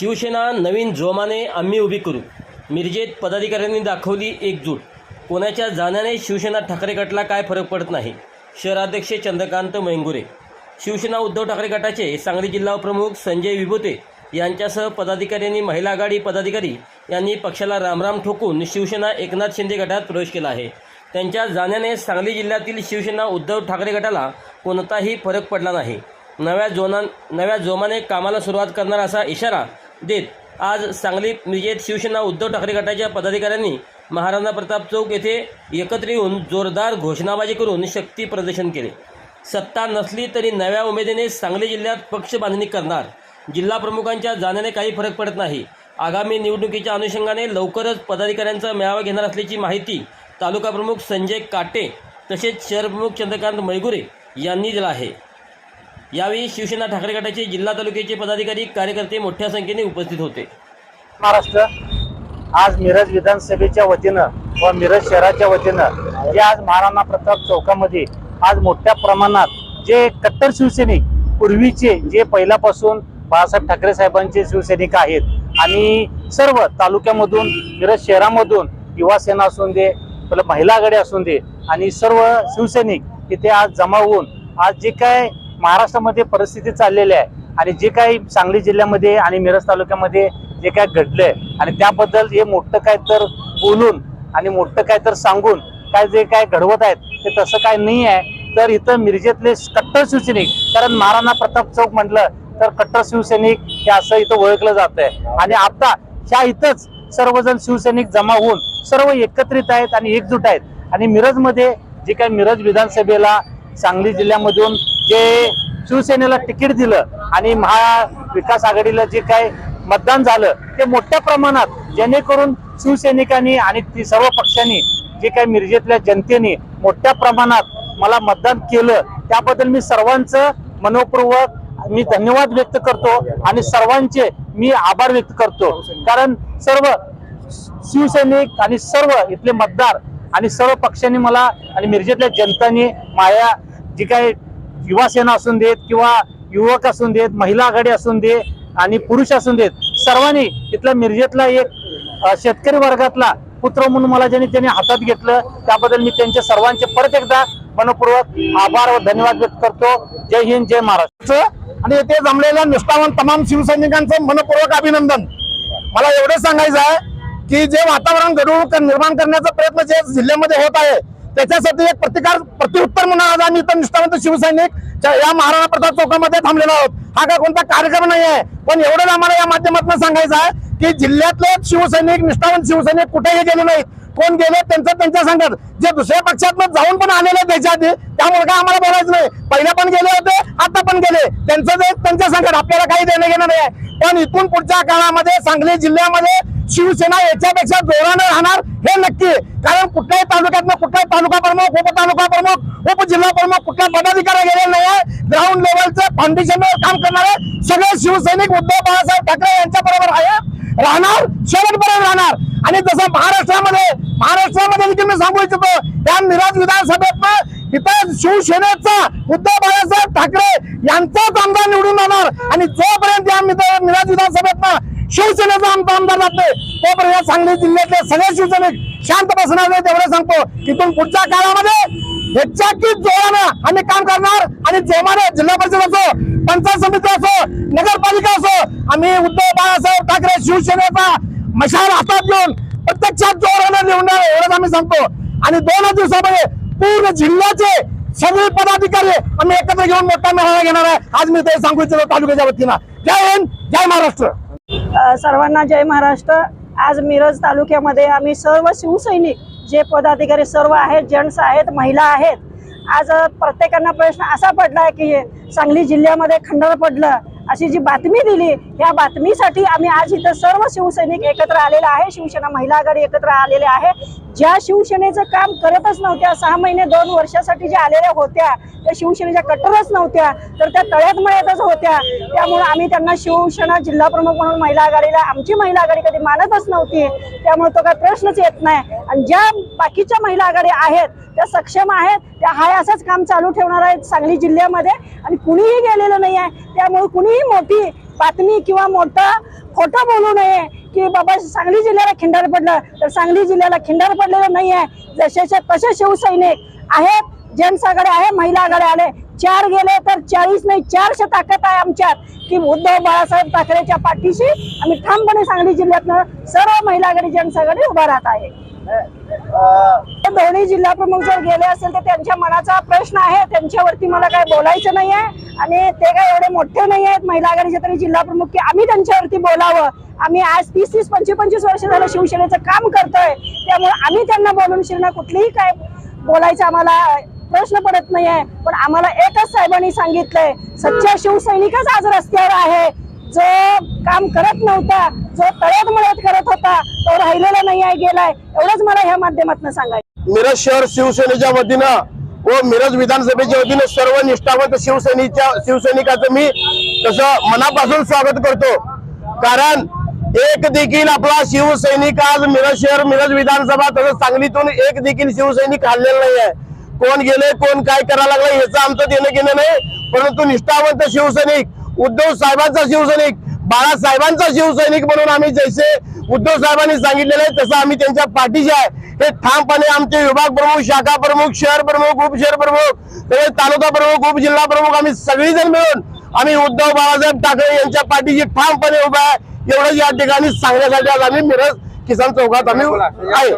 शिवसेना नवीन जोमाने आम्ही उभी करू. मिरजेत पदाधिकाऱ्यांनी दाखवली एकजूट. कोणाच्या जाण्याने शिवसेना ठाकरे गटाला काय फरक पडत नाही? शहराध्यक्ष चंद्रकांत मेंगुरे. शिवसेना उद्धव ठाकरे गटाचे सांगली जिल्हा प्रमुख संजय विभूते यांच्यासह पदाधिकाऱ्यांनी महिला आघाडी पदाधिकारी यांनी पक्षाला रामराम ठोकून शिवसेना एकनाथ शिंदे गटात प्रवेश केला आहे. त्यांच्या जाण्याने सांगली जिल्ह्यातील शिवसेना उद्धव ठाकरे गटाला कोणताही फरक पडला नाही. नव्या जोना नव्या जोमाने कामाला सुरुवात करणार असा इशारा देत. आज सांगली विजयत शिवसेना उद्धव ठाकरे गटाच्या पदाधिकाऱ्यांनी महाराणा प्रताप चौक येथे एकत्र येऊन जोरदार घोषणाबाजी करून शक्ती प्रदर्शन केले. सत्ता नसली तरी नव्या उमेदीने सांगली जिल्ह्यात पक्ष बांधणी करणार. जिल्हा प्रमुखांच्या जाण्याने काही फरक पडत नाही. आगामी निवडणुकीच्या अनुषंगाने लवकरच पदाधिकाऱ्यांचा मेळावा घेणार असल्याची माहिती तालुका प्रमुख संजय काटे तसेच शहर प्रमुख चंद्रकांत मैगुरे यांनी दिला आहे. यावेळी शिवसेना ठाकरे गटाचे जिल्हा तालुक्याचे पदाधिकारी कार्यकर्ते मोठ्या संख्येने उपस्थित होते. महाराष्ट्र आज मिरज विधानसभेच्या वतीनं व मिरज शहराच्या वतीनं जे आज महाराणा प्रताप चौकामध्ये आज मोठ्या प्रमाणात जे कट्टर शिवसैनिक पूर्वीचे जे पहिल्यापासून बाळासाहेब ठाकरे साहेबांचे शिवसैनिक आहेत आणि सर्व तालुक्यामधून मिरज शहरामधून युवा सेना असून दे महिला आघाडी असून दे आणि सर्व शिवसैनिक तिथे आज जमा होऊन आज जे काय महाराष्ट्रामध्ये परिस्थिती चाललेली आहे आणि जे काही सांगली जिल्ह्यामध्ये आणि मिरज तालुक्यामध्ये जे काय घडलंय आणि त्याबद्दल हे मोठं काय तर बोलून आणि मोठं काय तर सांगून काय जे काय घडवत आहेत ते तसं काय नाही आहे. तर इथं मिरजेतले कट्टर शिवसैनिक कारण महाराणा प्रताप चौक म्हटलं तर कट्टर शिवसैनिक हे असं इथं ओळखलं जात आहे आणि आता ह्या इथंच सर्वजण शिवसैनिक जमा होऊन सर्व एकत्रित आहेत आणि एकजूट आहेत. आणि मिरजमध्ये जे काही मिरज विधानसभेला सांगली जिल्ह्यामधून जे शिवसेनेला तिकीट दिलं आणि महाविकास आघाडीला जे काय मतदान झालं ते मोठ्या प्रमाणात जेणेकरून शिवसैनिकांनी आणि ती सर्व पक्षांनी जे काही मिरजेतल्या जनतेने मोठ्या प्रमाणात मला मतदान केलं त्याबद्दल मी सर्वांचं मनोपूर्वक मी धन्यवाद व्यक्त करतो आणि सर्वांचे मी आभार व्यक्त करतो. कारण सर्व शिवसैनिक आणि सर्व इथले मतदार आणि सर्व पक्षांनी मला आणि मिरजेतल्या जनतांनी माझ्या जी काही युवा सेना असून देत किंवा युवक असून देत महिला आघाडी असून दे आणि पुरुष असून देत सर्वांनी इथल्या मिरजेतला एक शेतकरी वर्गातला पुत्र म्हणून मला ज्यांनी त्यांनी हातात घेतलं त्याबद्दल मी त्यांच्या सर्वांचे परत एकदा मनपूर्वक आभार व धन्यवाद व्यक्त करतो. जय हिंद जय महाराष्ट्र. आणि येथे जमलेल्या निष्ठावान तमाम शिवसैनिकांचं मनपूर्वक अभिनंदन. मला एवढं सांगायचं आहे की जे वातावरण गडूळ निर्माण करण्याचा प्रयत्न जे जिल्ह्यामध्ये होत आहे त्याच्यासाठी एक प्रतिकार प्रत्युत्तर म्हणून आज आम्ही इथं निष्ठावंत शिवसैनिक या महाराणा प्रताप चौकामध्ये थांबलेलो आहोत. हा काय कोणता कार्यक्रम नाही आहे. पण एवढंच आम्हाला या माध्यमातून सांगायचं आहे की जिल्ह्यातले शिवसैनिक निष्ठावंत शिवसैनिक कुठेही गेले नाहीत. कोण गेले त्यांचं त्यांच्या सांगत. जे दुसऱ्या पक्षात जाऊन पण आलेले त्याच्या आधी त्यामुळे काय आम्हाला बोलायचं नाही. पहिले पण गेले होते आता पण गेले. त्यांचं जे त्यांच्या संकट आपल्याला काही देणं घेणं नाही आहे. पण इथून पुढच्या काळामध्ये सांगली जिल्ह्यामध्ये शिवसेना याच्यापेक्षा जोरानं राहणार हे नक्की. आहे. कारण कुठल्याही तालुक्यातनं कुठलाही तालुका प्रमुख उपतालुका प्रमुख उपजिल्हा प्रमुख कुठल्या पदाधिकारी गेलेला नाही आहे ग्राउंड लेवलचं फाउंडेशनवर काम करणारे सगळे शिवसैनिक उद्धव बाळासाहेब ठाकरे यांच्या बरोबर आहे. राहणार शेवटपर्यंत राहणार. आणि जसं महाराष्ट्रामध्ये महाराष्ट्रामध्ये देखील मी सांगू इच्छितो त्या मिराज विधानसभेत इथं शिवसेनेचा उद्धव बाळासाहेब ठाकरे यांचाच आमदार निवडून जाणार आणि जोपर्यंत या मिराज विधानसभेत शिवसेनेचा आमचा आमदार जात नाही तोपर्यंत या सांगली जिल्ह्यातले सगळे शिवसैनिक शांत बसणार नाही तेवढं सांगतो तिथून पुढच्या काळामध्ये ह्याच्या जोरानं आम्ही काम करणार. आणि जोमाने जिल्हा परिषद असो पंचायत समिती असो नगरपालिका असो आम्ही उद्धव बाळासाहेब ठाकरे शिवसेनेचा मशाल हातात घेऊन प्रत्यक्षात जोरानं निवडणार एवढंच आम्ही सांगतो. आणि दोनच दिवसामध्ये पूर्ण जिल्ह्याचे सगळे पदाधिकारी आम्ही एकत्र घेऊन मोठा मेळावा घेणार आहे. आज मी ते सांगू इच्छितो तालुक्याच्या वतीनं. जय हिंद जय महाराष्ट्र. सर्वांना जय महाराष्ट्र. आज मिरज तालुक्यामध्ये आम्ही सर्व शिवसैनिक जे पदाधिकारी सर्व आहेत जेंट्स आहेत महिला आहेत आज प्रत्येकांना प्रश्न असा पडला आहे की सांगली जिल्ह्यामध्ये खंडर पडलं. अशी जी बातमी दिली या बातमीसाठी आम्ही आज इथं सर्व शिवसैनिक एकत्र आलेले आहे. शिवसेना महिला आघाडी एकत्र आलेले आहे. ज्या शिवसेनेचं काम करतच नव्हत्या सहा महिने दोन वर्षासाठी ज्या आलेल्या होत्या त्या शिवसेनेच्या कट्टरच नव्हत्या तर त्या तळ्यात मळ्यातच होत्या. त्यामुळे आम्ही त्यांना शिवसेना जिल्हा प्रमुख म्हणून महिला आघाडीला आमची महिला आघाडी कधी मानतच नव्हती. त्यामुळे तो काय प्रश्नच येत नाही. आणि ज्या बाकीच्या महिला आघाडी आहेत त्या सक्षम आहेत त्या हाय असंच काम चालू ठेवणार आहेत सांगली जिल्ह्यामध्ये. आणि कुणीही गेलेलं नाही आहे. त्यामुळे कुणी कोणीही मोठी बातमी किंवा मोठा खोटं बोलू नये की बाबा सांगली जिल्ह्याला खिंडार पडलं. तर सांगली जिल्ह्याला खिंडार पडलेलं नाही आहे जसेचे तसे शिवसैनिक आहेत. जेंट्स आघाडी आहे महिला आघाडी आले. चार गेले तर चाळीस नाही चारशे ताकद आहे आमच्यात की उद्धव बाळासाहेब ठाकरेच्या पाठीशी आम्ही ठामपणे सांगली जिल्ह्यातनं सर्व महिला आघाडी जेंट्स आघाडी उभा राहत आहे. ते जिल्हा प्रमुख जर गेले असेल तर त्यांच्या मनाचा प्रश्न आहे. त्यांच्यावरती मला काय बोलायचं नाही आहे आणि ते काय एवढे मोठे नाही आहेत महिला आघाडीचे तरी जिल्हा प्रमुख की आम्ही त्यांच्यावरती बोलावं. आम्ही आज तीस तीस पंचवीस पंचवीस वर्ष झालं शिवसेनेचं काम करतोय. त्यामुळे आम्ही त्यांना बोलून शिरणं कुठलीही काय बोलायचं आम्हाला प्रश्न पडत नाही आहे पण आम्हाला एकच साहेबांनी सांगितलंय सच्चा शिवसैनिकच आज रस्त्यावर आहे. जो काम करत नव्हता जो तळ्यात मळत करत होता तो राहिलेला नाही आहे गेलाय. एवढंच मला ह्या माध्यमातून सांगायचं मिरज शहर शिवसेनेच्या वतीनं व मिरज विधानसभेच्या वतीनं सर्व निष्ठावंत शिवसैनिकच्या शिवसैनिकाचं मी तसं मनापासून स्वागत करतो. कारण एक देखील आपला शिवसैनिक आज मिरज शहर मिरज विधानसभा तसंच सांगलीतून एक देखील शिवसैनिक हल्लेला नाही आहे कोण गेले कोण काय करायला लागलं याचं आमचं देणं घेणं नाही. परंतु निष्ठावंत शिवसैनिक उद्धव साहेबांचा शिवसैनिक बाळासाहेबांचा शिवसैनिक म्हणून आम्ही जैसे उद्धव साहेबांनी सांगितलेलं आहे तसं आम्ही त्यांच्या पाठीशी आहे. हे ठामपणे आमचे विभाग प्रमुख शाखा प्रमुख शहर प्रमुख उपशहर प्रमुख तसेच तालुका प्रमुख उपजिल्हा प्रमुख आम्ही सगळीजण मिळून आम्ही उद्धव बाळासाहेब ठाकरे यांच्या पाठीशी ठामपणे उभा आहे. एवढं या ठिकाणी सांगण्यासाठी आज आम्ही मिरज किसान चौकात आम्ही आहे.